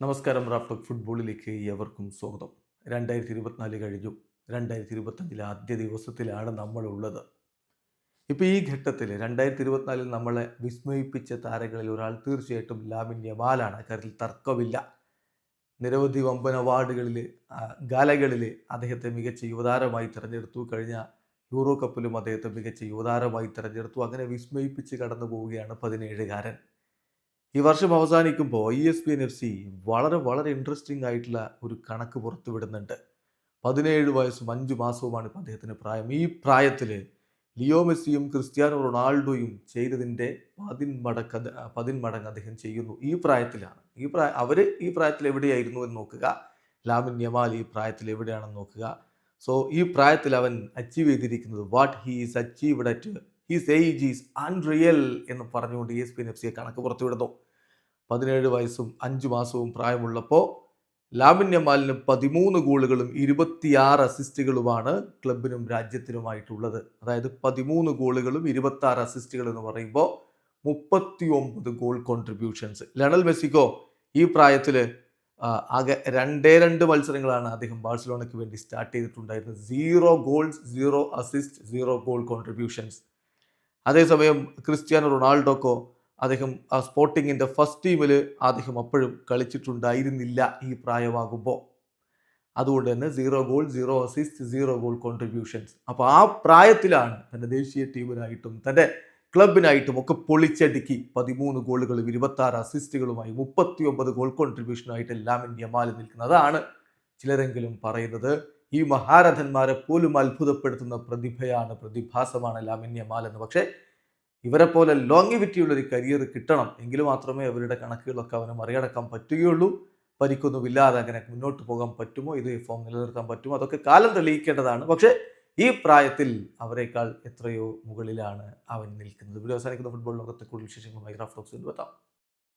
നമസ്കാരം റാഫ്റ്റോക്ക് ഫുട്ബോളിലേക്ക് എവർക്കും സ്വാഗതം. രണ്ടായിരത്തി ഇരുപത്തിനാല് കഴിഞ്ഞു. രണ്ടായിരത്തി ഇരുപത്തഞ്ചിലെ ആദ്യ ദിവസത്തിലാണ് നമ്മളുള്ളത്. ഇപ്പോൾ ഈ ഘട്ടത്തിൽ രണ്ടായിരത്തി ഇരുപത്തിനാലിൽ നമ്മളെ വിസ്മയിപ്പിച്ച താരങ്ങളിൽ ഒരാൾ തീർച്ചയായിട്ടും ലാമിൻ യമാലാണ്. കാര്യത്തിൽ തർക്കമില്ല. നിരവധി വമ്പന അവാർഡുകളിൽ ഗാലകളിൽ അദ്ദേഹത്തെ മികച്ച യുവതാരമായി തിരഞ്ഞെടുത്തു. കഴിഞ്ഞ യൂറോ കപ്പിലും അദ്ദേഹത്തെ മികച്ച യുവതാരമായി തിരഞ്ഞെടുത്തു. അങ്ങനെ വിസ്മയിപ്പിച്ച് കടന്നു പോവുകയാണ് പതിനേഴുകാരൻ. ഈ വർഷം അവസാനിക്കുമ്പോൾ I S P N F C വളരെ വളരെ ഇൻട്രസ്റ്റിംഗ് ആയിട്ടുള്ള ഒരു കണക്ക് പുറത്തുവിടുന്നുണ്ട്. പതിനേഴ് വയസ്സും അഞ്ച് മാസവുമാണ് ഇപ്പോൾ അദ്ദേഹത്തിന്റെ പ്രായം. ഈ പ്രായത്തിൽ ലിയോ മെസ്സിയും ക്രിസ്ത്യാനോ റൊണാൾഡോയും ചെയ്തതിന്റെ പതിന്മടക്ക് പതിന്മടങ്ങ് അദ്ദേഹം ചെയ്യുന്നു. ഈ പ്രായത്തിലാണ്. ഈ പ്രായ അവർ ഈ പ്രായത്തിൽ എവിടെയായിരുന്നു എന്ന് നോക്കുക. ലാമിൻ യമാൽ ഈ പ്രായത്തിൽ എവിടെയാണെന്ന് നോക്കുക. സോ ഈ പ്രായത്തിൽ അവൻ അച്ചീവ് ചെയ്തിരിക്കുന്നത് what he is achieved at his age is unreal എന്ന് പറഞ്ഞുകൊണ്ട് എസ് പി എൻ എഫ് സിയെ കണക്ക് പുറത്തുവിടുന്നു. പതിനേഴ് വയസ്സും അഞ്ച് മാസവും പ്രായമുള്ളപ്പോൾ ലാമിൻ യമാലിന് പതിമൂന്ന് ഗോളുകളും ഇരുപത്തിയാറ് അസിസ്റ്റുകളുമാണ് ക്ലബിനും രാജ്യത്തിനുമായിട്ടുള്ളത്. അതായത് പതിമൂന്ന് ഗോളുകളും ഇരുപത്തി ആറ് അസിസ്റ്റുകൾ എന്ന് പറയുമ്പോൾ മുപ്പത്തി ഒമ്പത് ഗോൾ കോൺട്രിബ്യൂഷൻസ് ലണൽ മെസ്സിക്കോ ഈ പ്രായത്തിൽ ആകെ രണ്ടേ രണ്ട് മത്സരങ്ങളാണ് അദ്ദേഹം ബാഴ്സലോണയ്ക്ക് വേണ്ടി സ്റ്റാർട്ട് ചെയ്തിട്ടുണ്ടായിരുന്നത്. Zero goals zero assist zero goal contributions അതേസമയം ക്രിസ്ത്യാനോ റൊണാൾഡോക്കോ അദ്ദേഹം സ്പോർട്ടിങ്ങിന്റെ ഫസ്റ്റ് ടീമിൽ അദ്ദേഹം അപ്പോഴും കളിച്ചിട്ടുണ്ടായിരുന്നില്ല ഈ പ്രായമാകുമ്പോൾ അതുകൊണ്ട് തന്നെ zero goal zero assist zero goal contributions. അപ്പോൾ ആ പ്രായത്തിലാണ് തന്റെ ദേശീയ ടീമിനായിട്ടും തന്റെ ക്ലബിനായിട്ടും ഒക്കെ പൊളിച്ചടുക്കി പതിമൂന്ന് ഗോളുകളും ഇരുപത്തി ആറ് അസിസ്റ്റുകളുമായി മുപ്പത്തി ഒമ്പത് ഗോൾ കോൺട്രിബ്യൂഷനുമായിട്ട് ഇന്ത്യ മാലി നിൽക്കുന്നത്. അതാണ് ചിലരെങ്കിലും പറയുന്നത് ഈ മഹാരഥന്മാരെ പോലും അത്ഭുതപ്പെടുത്തുന്ന പ്രതിഭയാണ് പ്രതിഭാസമാണ് ലാമിന്യമാൽ യമാൽ എന്ന്. പക്ഷേ ഇവരെ പോലെ ലോങ്ങിവിറ്റിയുള്ള ഒരു കരിയർ കിട്ടണം എങ്കിൽ മാത്രമേ അവരുടെ കണക്കുകളൊക്കെ അവന് മറികടക്കാൻ പറ്റുകയുള്ളൂ. പരിക്കൊന്നുമില്ലാതെ അങ്ങനെ മുന്നോട്ട് പോകാൻ പറ്റുമോ? ഇത് ഫോം നിലനിർത്താൻ പറ്റുമോ? അതൊക്കെ കാലം തെളിയിക്കേണ്ടതാണ്. പക്ഷേ ഈ പ്രായത്തിൽ അവരെക്കാൾ എത്രയോ മുകളിലാണ് അവൻ നിൽക്കുന്നത്. ഇവിടെ അവസാനിക്കുന്ന ഫുട്ബോൾ ലോകത്തെ കൂടുതൽ വിശേഷങ്ങളുമായി റാഫ്റ്റോക്സ് എത്താം.